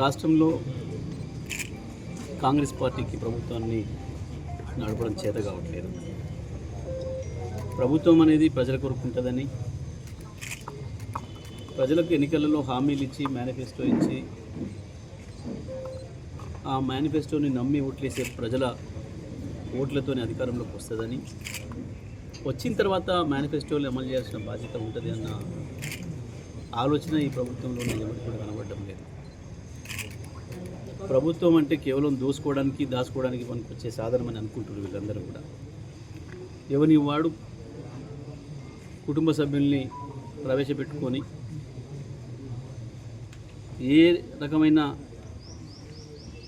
రాష్ట్రంలో కాంగ్రెస్ పార్టీకి ప్రభుత్వాన్ని నడపడం చేత కావట్లేదు. ప్రభుత్వం అనేది ప్రజల కొరకు ఉంటుందని ప్రజలకు ఎన్నికలలో హామీలు ఇచ్చి మేనిఫెస్టో ఇచ్చి ఆ మేనిఫెస్టోని నమ్మి ఓట్లేసే ప్రజల ఓట్లతోనే అధికారంలోకి వస్తుందని వచ్చిన తర్వాత మేనిఫెస్టోలు అమలు చేయాల్సిన బాధ్యత ఉంటుంది అన్న ఆలోచన ఈ ప్రభుత్వంలో నిజమని కూడా కనబడడం లేదు. ప్రభుత్వం అంటే కేవలం దోసుకోవడానికి దాచుకోవడానికి పనికొచ్చే సాధనం అని అనుకుంటున్నారు వీళ్ళందరూ కూడా. ఎవని వాడు కుటుంబ సభ్యుల్ని ప్రవేశపెట్టుకొని ఏ రకమైన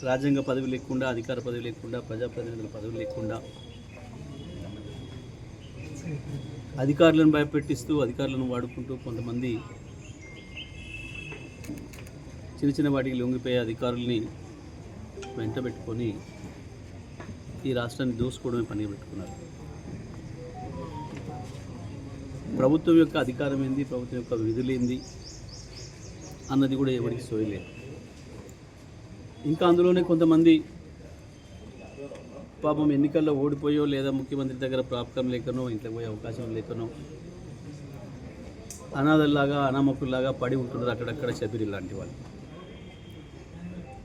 రాజ్యాంగ పదవి లేకుండా అధికార పదవి లేకుండా ప్రజాప్రతినిధుల పదవి లేకుండా అధికారులను భయపెట్టిస్తూ అధికారులను వాడుకుంటూ కొంతమంది చిన్న చిన్న వాటికి లొంగిపోయే అధికారుల్ని వెంట పెట్టుకొని ఈ రాష్ట్రాన్ని దోసుకోవడమే పని పెట్టుకున్నారు. ప్రభుత్వం యొక్క అధికారం ఏంది? ప్రభుత్వం యొక్క విధులేంది అన్నది కూడా ఎవరికి సోయలేదు ఇంకా అందులోనే కొంతమంది పాపం ఎన్నికల్లో ఓడిపోయో లేదా ముఖ్యమంత్రి దగ్గర ప్రాప్తం లేకనో ఇంట్లో పోయే అవకాశం లేకనో అనాథల్లాగా అనామకుల్లాగా పడి ఉంటున్నారు అక్కడక్కడ శబిరి లాంటి వాళ్ళు.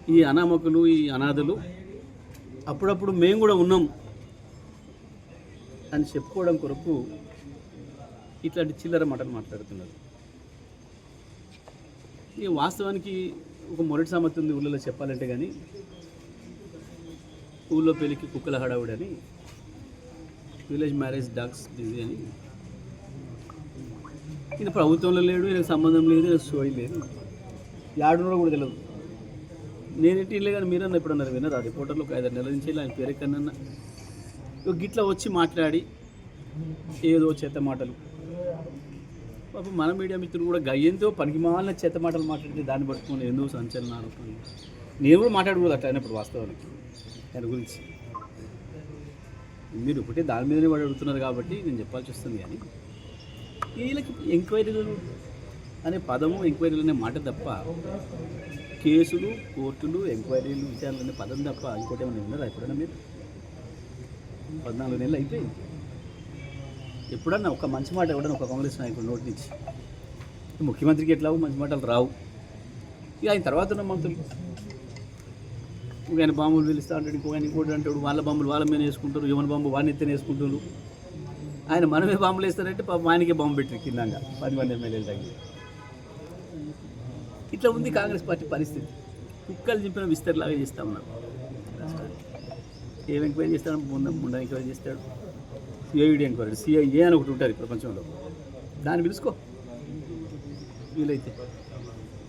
ఈ అనామకులు ఈ అనాథలు అప్పుడప్పుడు మేము కూడా ఉన్నాం అని చెప్పుకోవడం కొరకు ఇట్లాంటి చిల్లర మాటలు మాట్లాడుతున్నారు. ఈ వాస్తవానికి ఒక మొరటి సామర్థ్యం ఉంది ఊళ్ళో చెప్పాలంటే కానీ ఊళ్ళో పెళ్ళికి కుక్కల హడావుడి అని విలేజ్ మ్యారేజ్ డాగ్స్ బిజీ అని. ఈయన ప్రభుత్వంలో లేడు ఈయనకు సంబంధం లేదు ఈయన సోయి లేదు. యాడునో కూడా తెలియదు నేనేంటి ఇల్లే కానీ మీరన్నా ఇప్పుడు అన్నారు వినరా రిపోర్టర్లు ఒక ఐదారు నెలల నుంచి ఆయన పేరు కన్నా ఇక గిట్లా వచ్చి మాట్లాడి ఏదో చేత మాటలు. పాపం మన మీడియా మిత్రులు కూడా గయ్యంతో పనికి మాలిన చేత మాటలు మాట్లాడితే దాన్ని పట్టుకుని ఎందుకు సంచలన ఆరోపణలు నేను కూడా మాట్లాడకూడదు అట్లా అయినప్పుడు వాస్తవానికి దాని గురించి. మీరు ఒకటే దాని మీదనే వాడు అడుగుతున్నారు కాబట్టి నేను చెప్పాల్సి వస్తుంది కానీ వీళ్ళకి ఎంక్వైరీలు అనే పదము ఎంక్వైరీలు అనే మాట తప్ప కేసులు కోర్టులు ఎంక్వైరీలు విచారణలు పదం తప్ప ఇంకోటి ఏమైనా ఉన్నారా ఎప్పుడైనా మీరు? పద్నాలుగు నెలలు అయిపోయింది. ఎప్పుడన్నా ఒక మంచి మాట ఎవడన్నా ఒక కాంగ్రెస్ నాయకుడు నోటి నుంచి? ముఖ్యమంత్రికి ఎట్లాగో మంచి మాటలు రావు. ఇక ఆయన తర్వాత ఉన్న మంత్రులు. ఒక ఆయన బాంబులు పిలుస్తా అంటాడు ఇంకో ఆయన ఇంకోటి అంటాడు వాళ్ళ బాంబులు వాళ్ళ మీద వేసుకుంటారు యువన బాంబు వాడిని ఎత్తిన వేసుకుంటారు. ఆయన మనమే బాంబులు వేస్తారంటే పాపం ఆయనకే బాంబు పెట్టారు కిందంగా. పది మంది ఎమ్మెల్యేలు తగ్గి ఇట్లా ఉంది కాంగ్రెస్ పార్టీ పరిస్థితి. కుక్కలు చింపిన విస్తరిలాగా చేస్తా ఉన్నారు. ఏం ఎంక్వైరీ చేస్తాడు? ముందు ముందు ఎంక్వైరీ చేస్తాడు. CID enquiry. సిఐఏ అని ఒకటి ఉంటుంది ప్రపంచంలో. దాన్ని పిలుచుకో వీలైతే.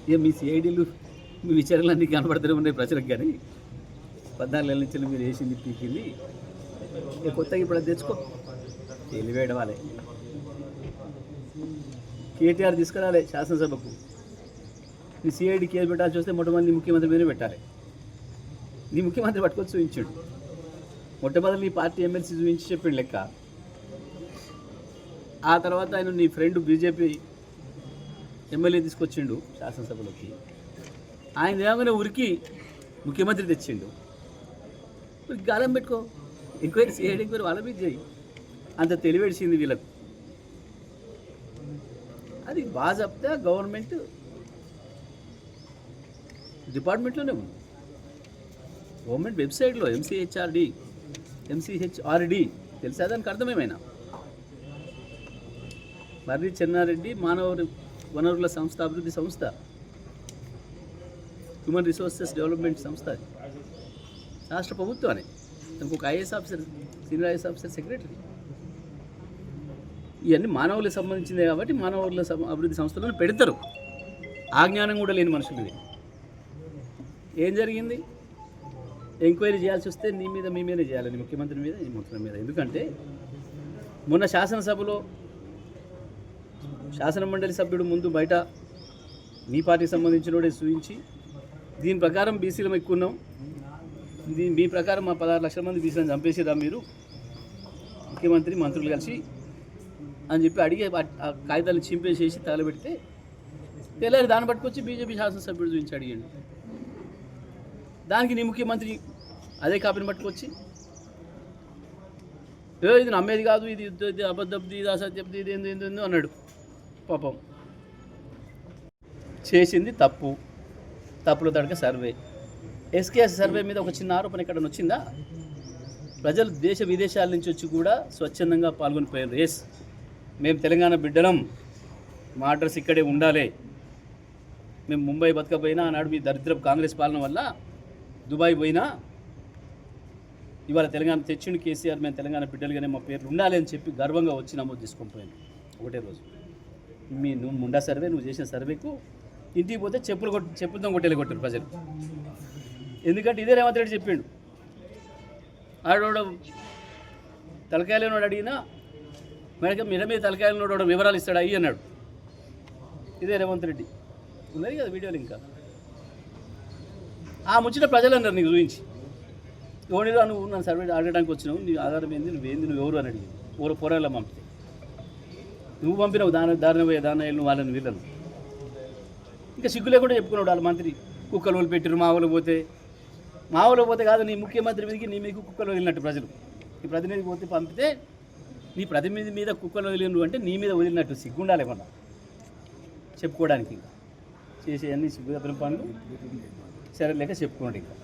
ఇక మీ సిఐడీలు మీ విచారణలు అన్నీ కనబడుతూనే ఉన్నాయి ప్రజలకు కానీ. పద్నాలుగు నెలల నుంచి మీరు వేసింది పీకింది. ఇక కొత్తగా ఇప్పుడు అది తెచ్చుకో. తెలివేయడం వాళ్ళే కేటీఆర్ తీసుకురాలే శాసనసభకు. నీ సిఐడి కేసు పెట్టాల్సి వస్తే మొట్టమొదటి ముఖ్యమంత్రి మీదనే పెట్టాలి. నీ ముఖ్యమంత్రి పట్టుకొని చూపించాడు. మొట్టమొదటి నీ పార్టీ ఎమ్మెల్సీ చూపించి చెప్పిండు లెక్క. ఆ తర్వాత ఆయన నీ ఫ్రెండ్ బీజేపీ ఎమ్మెల్యే తీసుకొచ్చిండు శాసనసభలోకి. ఆయన ఏమైనా ఉరికి ముఖ్యమంత్రి తెచ్చిండు. మరి గాలం పెట్టుకో. ఎంక్వైరీ సిఐడి ఎంక్వైరీ వాళ్ళ మీద చేయి అంత తెలివేడిసింది వీళ్ళకు. అది బాజాప్తా గవర్నమెంట్ డిపార్ట్మెంట్లోనే ఉంది. గవర్నమెంట్ వెబ్సైట్లో ఎంసీహెచ్ఆర్డి ఎంసీహెచ్ఆర్డి తెలిసా? దానికి అర్థమేమైనా? మర్రి చెన్నారెడ్డి మానవ వనరుల సంస్థ అభివృద్ధి సంస్థ హ్యూమన్ రిసోర్సెస్ డెవలప్మెంట్ సంస్థ రాష్ట్ర రాష్ట్ర ప్రభుత్వాన్ని దానికి ఒక IAS officer senior IAS officer secretary. ఇవన్నీ మానవులకు సంబంధించిందే కాబట్టి మానవుల సం- అభివృద్ధి సంస్థలను పెడతారు. ఆ జ్ఞానం కూడా లేని మనుషులు ఏం జరిగింది? ఎంక్వైరీ చేయాల్సి వస్తే నీ మీద మీ మీదే చేయాలి. నీ ముఖ్యమంత్రి మీద ఈ ముఖ్యమంత్రి మీద. ఎందుకంటే మొన్న శాసనసభలో శాసన మండలి సభ్యుడు ముందు బయట మీ పార్టీకి సంబంధించినోడే చూపించి దీని ప్రకారం బీసీలం ఎక్కున్నాం దీని మీ ప్రకారం మా పదహారు లక్షల మంది బీసీలను చంపేసిరా మీరు. ముఖ్యమంత్రి మంత్రులు కలిసి అని చెప్పి అడిగి ఆ- కాగితాలు చింపేసేసి తగలబెడితే తెల్లారి దాన్ని పట్టుకొచ్చి బీజేపీ శాసనసభ్యుడు చూపించి అడిగాడు. దానికి నీ ముఖ్యమంత్రి అదే కాపీని పట్టుకొచ్చి ఏ ఇది నమ్మేది కాదు ఇది ఇది- ఇది ఇది అసత్యది ఇది ఏంది ఏంది అన్నాడు. పాపం. చేసింది తప్పు. తప్పులు తడక సర్వే. ఎస్కేఎస్ సర్వే మీద ఒక చిన్న ఆరోపణ ఇక్కడ వచ్చిందా? ప్రజలు దేశ విదేశాల నుంచి వచ్చి కూడా స్వచ్ఛందంగా పాల్గొని పోయారు ఎస్ మేము తెలంగాణ బిడ్డలం. మా అడ్రస్ ఇక్కడే ఉండాలి. మేము ముంబై బతకపోయినా ఆనాడు మీ దరిద్రపు కాంగ్రెస్ పాలన వల్ల దుబాయ్ పోయినా ఇవాళ తెలంగాణ తెచ్చిండు కేసీఆర్ మేము తెలంగాణ బిడ్డలుగానే మా పేర్లు ఉండాలి అని చెప్పి గర్వంగా వచ్చి నమోదు తీసుకొని పోయాను ఒకటే రోజు. మీ నువ్వు ముండా సర్వే నువ్వు చేసిన సర్వేకు ఇంటికి పోతే చెప్పులు కొట్టి చెప్పులతో కొట్టేలా కొట్టారు ప్రజలు. ఎందుకంటే ఇదే రేవంత్ రెడ్డి చెప్పిండు. ఆడోడు తలకాయలేనోడు అడిగినా మేడక మీద మీద తలకాయలేనోడు వివరాలు ఇస్తాడు అయ్యి అన్నాడు. ఇదే రేవంత్ రెడ్డి. ఉన్నది కదా వీడియోలు ఇంకా? ఆ ముచ్చిన ప్రజలు అన్నారు నీకు చూపించి ఎవరిరా నువ్వు నన్ను సర్వే అడగడానికి వచ్చినావు. నీ ఆధారం ఏంది? నువ్వేంది నువ్వు ఎవరు? అని అడిగింది. ఊరు పోరాళ్ళ పంపితే. నువ్వు పంపినవు. దాన దారిన పోయే వాళ్ళని వీళ్ళను. ఇంకా సిగ్గు లేకుండా చెప్పుకున్నాడు వాళ్ళ మంత్రి. కుక్కలు వాళ్ళు పెట్టారు మా పోతే. మా పోతే కాదు నీ ముఖ్యమంత్రి మీదకి నీ మీద కుక్కలు వదిలినట్టు ప్రజలు. నీ ప్రతినిధి పోతే పంపితే నీ ప్రతినిధి మీద కుక్కలు వదిలినరు అంటే నీ మీద వదిలినట్టు సిగ్గుండాలి ఏమన్నా? చెప్పుకోవడానికి. ఇంకా చేసే అన్ని సిగ్గుదప్పిన పనులు. సరే లేక చెప్పుకోండి ఇంకా.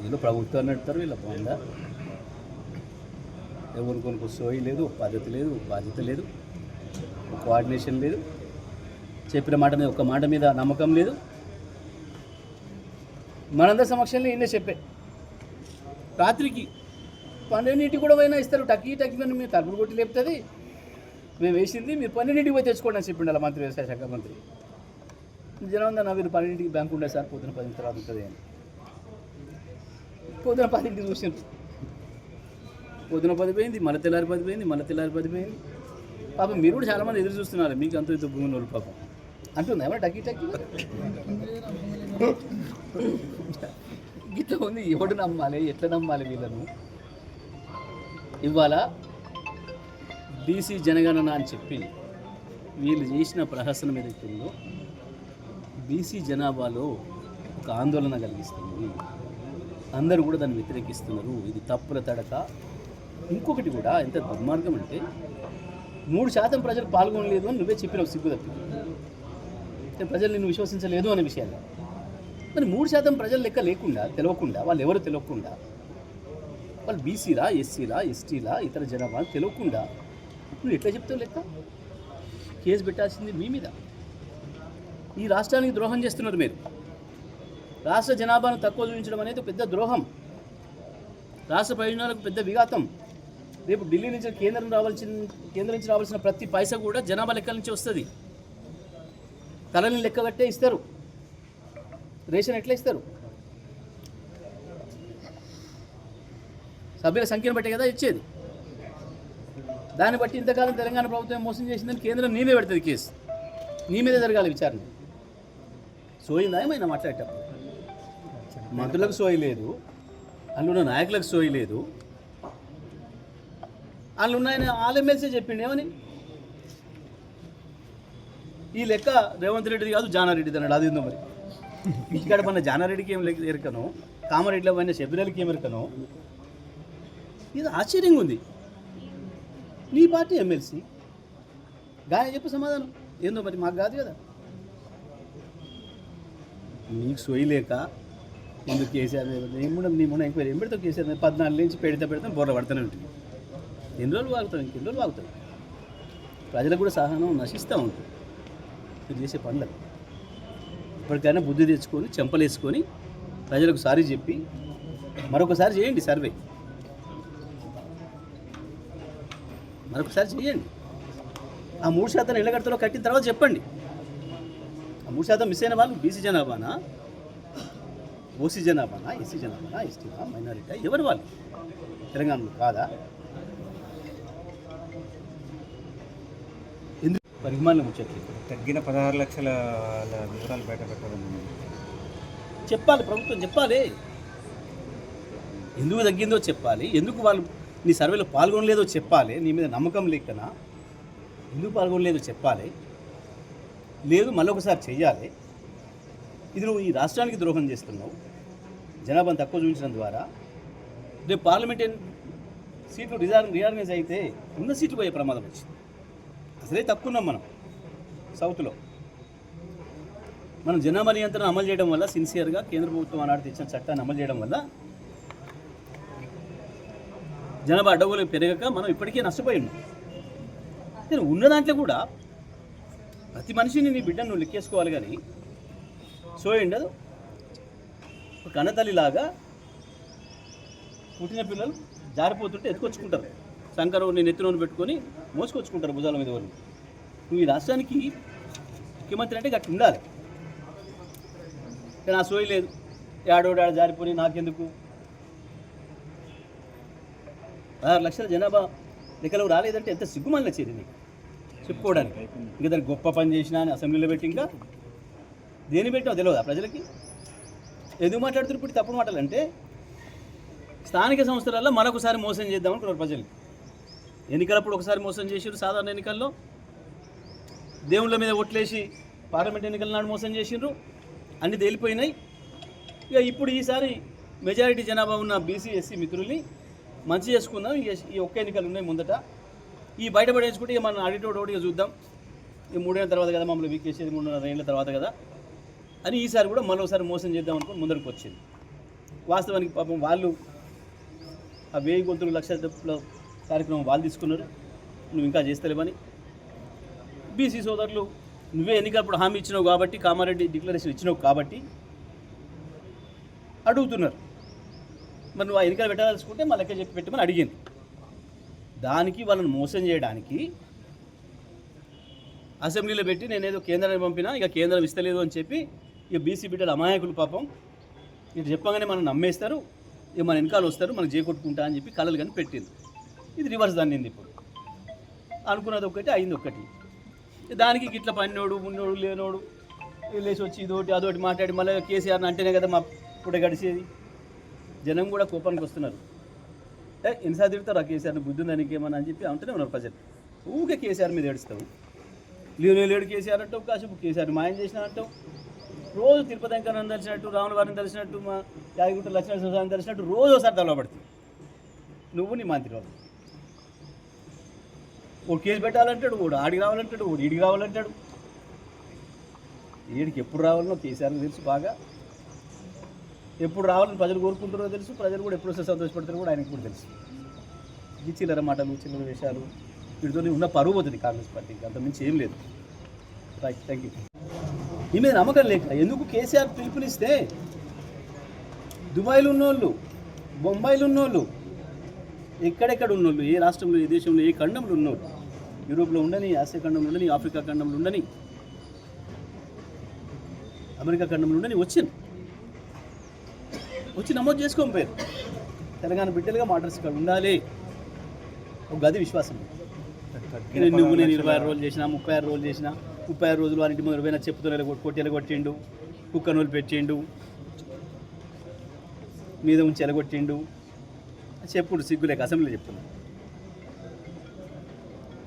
వీళ్ళు ప్రభుత్వం నడుపుతారు వీళ్ళ బాగుందా ఎవరు కొనుక్కో సోయి లేదు పద్ధతి లేదు బాధ్యత లేదు కోఆర్డినేషన్ లేదు. చెప్పిన మాట మీద ఒక మాట మీద నమ్మకం లేదు. మనందరి సమక్షంలో ఈయనే చెప్పే. రాత్రికి పన్నెండింటికి కూడా పోయినా ఇస్తారు టక్కి టక్కి అని మీరు తలుపులు కొట్టి లేపుతుంది. మేము వేసింది మీరు పన్నెండింటికి పోయి తెచ్చుకోండి అని చెప్పిండు అలా మంత్రి వ్యవసాయ శాఖ మంత్రి. జనం నా మీరు పన్నెండింటికి బ్యాంక్ ఉండే సార్ పొద్దున పది తర్వాత ఉంటుంది అని. పొద్దున పదింటికి చూసిండ్రు. పొద్దున పది పోయింది మళ్ళీ తెల్లారి పది పోయింది మళ్ళీ తెల్లారి పది పోయింది. పాపం మీరు కూడా చాలామంది ఎదురు చూస్తున్నారు. మీకు అంత ఇంత భూమి వాళ్ళు పాపం. అంటుంది ఏమన్నా టక్కి టక్కి ఇట్లా ఉంది. ఎవడు నమ్మాలి? ఎట్లా నమ్మాలి వీళ్ళను? ఇవాళ బీసీ జనగణన అని చెప్పి వీళ్ళు చేసిన ప్రహసనం ఏదైతే ఉందో బీసీ జనాభాలో ఒక ఆందోళన కలిగిస్తుంది. అందరూ కూడా దాన్ని వ్యతిరేకిస్తున్నారు. ఇది తప్పుల తడక. ఇంకొకటి కూడా ఎంత దుర్మార్గం అంటే మూడు శాతం ప్రజలు పాల్గొనలేదు అని నువ్వే చెప్పినావు సిగ్గు తప్పి. అంటే ప్రజలు నిన్ను విశ్వసించలేదు అనే విషయాలు. మరి మూడు శాతం ప్రజల లెక్క లేకుండా తెలవకుండా వాళ్ళు ఎవరు తెలియకుండా వాళ్ళు బీసీలా ఎస్సీలా ఎస్టీలా ఇతర జనాభా తెలవకుండా నువ్వు ఎట్లా చెప్తావు లెక్క? కేసు పెట్టాల్సింది మీ మీద. ఈ రాష్ట్రానికి ద్రోహం చేస్తున్నారు మీరు. రాష్ట్ర జనాభాను తక్కువ చూపించడం అనేది పెద్ద ద్రోహం. రాష్ట్ర ప్రయోజనాలకు పెద్ద విఘాతం. రేపు ఢిల్లీ నుంచి కేంద్రం రావాల్సిన కేంద్రం నుంచి రావాల్సిన ప్రతి పైసా కూడా జనాభా లెక్కల నుంచి వస్తుంది. తలని లెక్క కట్టే ఇస్తారు. రేషన్ ఎట్లా ఇస్తారు? సభ్యుల సంఖ్యను బట్టే కదా ఇచ్చేది. దాన్ని బట్టి ఇంతకాలం తెలంగాణ ప్రభుత్వం మోసం చేసిందని కేంద్రం నీ మీద పెడుతుంది కేసు. నీ మీద జరగాలి విచారణ. సోయిందా ఏమైనా మాట్లాడేటప్పుడు? మంత్రులకు సోయి లేదు. అందులో నాయకులకు సోయి లేదు. వాళ్ళు ఉన్నాయని వాళ్ళ ఎమ్మెల్సీ చెప్పిండు ఏమని? ఈ లెక్క రేవంత్ రెడ్డి కాదు జానారెడ్డిది అన్నాడు. అది ఉందో మరి? ఇక్కడ మన జానారెడ్డికి ఏం లెక్క ఎరకను? కామారెడ్డిలో పైన శబరిలకి ఏం ఎరకను? ఇది ఆశ్చర్యంగా ఉంది. నీ పార్టీ ఎమ్మెల్సీ. గాయ చెప్పు సమాధానం. ఏందో మరి? మాకు కాదు కదా. నీకు సొయ్యలేక ముందు కేసీఆర్ మీద కూడా నీ మొన్న ఎంక్వైరీ ఏం పెడతావు కేసీఆర్ మీద పద్నాలుగు నుంచి పెడితే పెడతాం బొర్ర పడుతూనే ఉంటుంది. ఎన్ని రోజులు వాగుతాం ఇంకెన్ని రోజులు వాగుతాం ప్రజలకు కూడా సహనం నశిస్తూ ఉంటుంది. మీరు చేసే పనులకు ఇప్పటికైనా బుద్ధి తెచ్చుకొని చెంపలేసుకొని ప్రజలకు సారీ చెప్పి మరొకసారి చేయండి సర్వే. మరొకసారి చేయండి. ఆ మూడు శాతం ఇళ్ళ కట్టలో కట్టిన తర్వాత చెప్పండి. మూడు శాతం మిస్ అయిన వాళ్ళు బీసీ జనాభానా? ఓసీ జనాభానా? ఎస్సీ జనాభానా? ఎస్టీనా? మైనారిటీ ఎవరు వాళ్ళు? తెలంగాణలో కాదా? ఎందుకు? పరిమాణం ముచ్చట్లేదు తగ్గిన పదహారు లక్షల వివరాలు బయట పెట్టాలని చెప్పాలి ప్రభుత్వం చెప్పాలి. ఎందుకు తగ్గిందో చెప్పాలి. ఎందుకు వాళ్ళు నీ సర్వేలో పాల్గొనలేదో చెప్పాలి. నీ మీద నమ్మకం లేకనా? ఎందుకు పాల్గొనలేదో చెప్పాలి. లేదు మళ్ళొకసారి చెయ్యాలి. ఇది నువ్వు ఈ రాష్ట్రానికి ద్రోహం చేస్తున్నావు. జనాభాను తక్కువ చూపించడం ద్వారా రేపు పార్లమెంట్ సీట్లు రిజార్ రీఆర్గనైజ్ అయితే ఉన్న సీట్లు పోయే ప్రమాదం వచ్చింది. అసలే తక్కువ ఉన్నాం మనం సౌత్లో. మనం జనాభా నియంత్రణ అమలు చేయడం వల్ల సిన్సియర్గా కేంద్ర ప్రభుత్వం ఆనాడు తెచ్చిన చట్టాన్ని అమలు చేయడం వల్ల జనాభా అడ్డగోలు పెరగక మనం ఇప్పటికే నష్టపోయి ఉన్నాం. నేను ఉన్న దాంట్లో కూడా ప్రతి మనిషిని నీ బిడ్డను నువ్వు లెక్కేసుకోవాలి కానీ సో ఉండదు. ఒక కన్నతల్లిలాగా పుట్టిన పిల్లలు జారిపోతుంటే ఎత్తుకొచ్చుకుంటారు. శంకరు నేను ఎత్తునోని పెట్టుకొని మోసుకొచ్చుకుంటారు భుజాల మీద వరకు నువ్వు ఈ రాష్ట్రానికి ముఖ్యమంత్రి అంటే గట్టి ఉండాలి. కానీ ఆ సోయి లేదు. ఏడోడాడ జారిపోయి నాకెందుకు? పదహారు లక్షల జనాభా లెక్కలు రాలేదంటే ఎంత సిగ్గుమని వచ్చేది నీకు? చెప్పుకోవడానికి. ఇంకా దానికి గొప్ప పని చేసినా అని అసెంబ్లీలో పెట్టి ఇంకా దేని పెట్టావు తెలియదా ప్రజలకి? ఎందుకు మాట్లాడుతున్నారు ఇప్పుడు తప్పుడు మాటలు? అంటే స్థానిక సంస్థలలో మరొకసారి మోసం చేద్దాం అనుకున్నారు ప్రజలు. ఎన్నికలప్పుడు ఒకసారి మోసం చేసారు సాధారణ ఎన్నికల్లో. దేవుళ్ళ మీద ఓట్లేసి పార్లమెంట్ ఎన్నికల నాడు మోసం చేసిండ్రు అన్నీ తేలిపోయినాయి. ఇక ఇప్పుడు ఈసారి మెజారిటీ జనాభా ఉన్న బీసీ ఎస్సీ మిత్రుల్ని మంచి చేసుకుందాం. ఈ ఒక్క ఎన్నికలు ఉన్నాయి ముందట. ఈ బయటపడేసుకుంటే మనం అడిటోడు ఒకటి చూద్దాం. ఈ మూడేళ్ళ తర్వాత కదా మమ్మల్ని వీకేసేది మూడున్నర ఏళ్ళ తర్వాత కదా. అని ఈసారి కూడా మరోసారి మోసం చేద్దాం అనుకుని ముందరికి వచ్చింది. వాస్తవానికి పాపం వాళ్ళు ఆ వేయి గొంతులు లక్షల కార్యక్రమం వాళ్ళు తీసుకున్నారు. నువ్వు ఇంకా చేస్తలేవని బీసీ సోదరులు నువ్వే ఎన్నికప్పుడు హామీ ఇచ్చినావు కాబట్టి కామారెడ్డి డిక్లరేషన్ ఇచ్చినావు కాబట్టి అడుగుతున్నారు. మరి నువ్వు ఆ ఎన్నికలు పెట్టదలుచుకుంటే మా లెక్క చెప్పి పెట్టమని అడిగింది. దానికి వాళ్ళని మోసం చేయడానికి అసెంబ్లీలో పెట్టి నేనేదో కేంద్రాన్ని పంపినా ఇక కేంద్రం ఇస్తలేదు అని చెప్పి ఇక బీసీ బిడ్డలు అమాయకులు పాపం. ఇటు చెప్పగానే మనం నమ్మేస్తారు ఇక మన వెనకాల వస్తారు మనం చేకొట్టుకుంటా అని చెప్పి కలలు కానీ పెట్టింది ఇది రివర్స్ దండింది ఇప్పుడు. అనుకున్నది ఒకటి అయింది ఒకటి. దానికి ఇట్లా పన్నోడు మున్నోడు లేనోడు లేచి వచ్చి ఇదోటి అదోటి మాట్లాడి మళ్ళీ కేసీఆర్ని అంటేనే కదా మా పుట్ట గడిచేది జనం కూడా కోపానికి వస్తున్నారు. ఎన్నిసార్లు తిడతారు ఆ కేసీఆర్ని బుద్ధి ఉందా నీకేమన్నా అని చెప్పి అంటూనే ఉన్నారు ప్రజలు. ఊకే కేసీఆర్ మీద ఏడుస్తావు లేను లేడు కేసీఆర్ అంటావు కాసేపు కేసీఆర్ మాయం చేసిన అంటావు. రోజు తిరుపతి వెంకన్న తెలిసినట్టు రాముల వారిని తెలిసినట్టు మా యాదగిరి లక్ష్మణ స్వామిని తెలిసినట్టు రోజు ఒకసారి తలపడుతుంది నువ్వు నీ మంత్రి వాళ్ళు. ఓ కేసు పెట్టాలంటాడు ఓడు ఆడికి రావాలంటాడు ఓడు ఈడికి రావాలంటాడు. ఈడికి ఎప్పుడు రావాలనో కేసీఆర్ తెలుసు బాగా. ఎప్పుడు రావాలని ప్రజలు కోరుకుంటారో తెలుసు ప్రజలు కూడా ఎప్పుడు వస్తే సంతోషపడతారో కూడా ఆయనకు కూడా తెలుసు. ఇది చిల్లర మాటలు చిల్లర విషయాలు వీటితో ఉన్న పరువు పోతుంది కాంగ్రెస్ పార్టీకి మించి ఏం లేదు. రైట్ థ్యాంక్ యూ ఈ మీద నమ్మకం లేక ఎందుకు కేసీఆర్ పిలుపునిస్తే? దుబాయ్లో ఉన్నోళ్ళు బొంబాయిలో ఉన్నోళ్ళు ఎక్కడెక్కడ ఉన్నోళ్ళు ఏ రాష్ట్రంలో ఏ దేశంలో ఏ ఖండంలో ఉన్నోళ్ళు యూరోప్లో ఉండని ఆసియా ఖండంలో ఉండని ఆఫ్రికా ఖండంలో ఉండని అమెరికా ఖండంలో ఉండని వచ్చింది వచ్చి నమోదు చేసుకోని పోయారు తెలంగాణ బిడ్డలుగా మాటర్స్ ఇక్కడ ఉండాలి. ఒక గది విశ్వాసం. నువ్వు నేను ఇరవై ఆరు రోజులు చేసిన ముప్పై ఆరు రోజులు చేసిన ముప్పై ఆరు రోజులు వారింటి ముందు ఇరవై చెప్పుతో కొట్టి ఎలగొట్టిండు. కుక్క నూలు పెట్టిండు. మీద ఉంచి ఎలగొట్టిండు. చెప్పుడు సిగ్గులేక అసెంబ్లీలో చెప్తున్నాను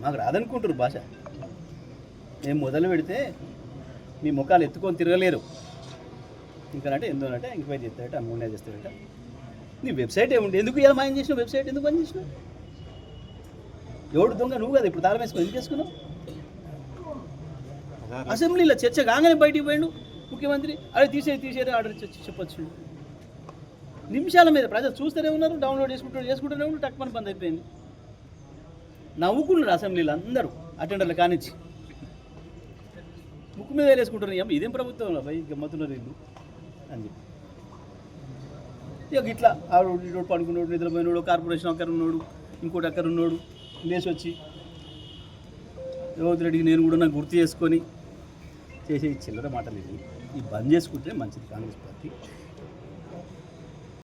మాకు రాదనుకుంటారు భాష. మేము మొదలు పెడితే మీ ముఖాలు ఎత్తుకొని తిరగలేరు. ఇంకా అంటే ఎందుకంటే ఎంక్వైరీ చేస్తారట అమౌంట్ చేస్తాడట. నీ వెబ్సైట్ ఏముంది? ఎందుకు ఇలా మాయం చేసినావు? వెబ్సైట్ ఎందుకు పని చేసినావు? ఎవడు దొంగ? నువ్వు కదా ఇప్పుడు తాళం వేసుకొని ఎందుకు చేసుకున్నావు? అసెంబ్లీలో చర్చ కాగానే బయటికి పోయిండు ముఖ్యమంత్రి. అదే తీసేది తీసేది ఆర్డర్ చెప్పొచ్చు. నిమిషాల మీద ప్రజలు చూస్తూనే ఉన్నారు డౌన్లోడ్ చేసుకుంటారు చేసుకుంటూనే ఉన్నారు టక్ పని బంద్ అయిపోయింది. నవ్వుకున్నారు అసెంబ్లీలో అందరూ అటెండర్లు కానిచ్చి ముక్కు మీద వేసుకుంటున్నారు ఇదేం ప్రభుత్వం భయ్? గమ్మతున్నారు వీళ్ళు. అని చెప్పి. ఇక ఇట్లా ఆ రోడ్డు రోడ్డు పడుకున్నాడు నిద్రపోయినాడు కార్పొరేషన్ అక్కడ ఉన్నాడు ఇంకోటి అక్కడ ఉన్నాడు లేచి వచ్చి రేవంత్ రెడ్డికి నేను కూడా నాకు గుర్తు చేసుకొని చేసే ఈ చిల్లర మాటలు ఇవి. ఈ బంద్ చేసుకుంటే మంచిది కాంగ్రెస్ పార్టీ.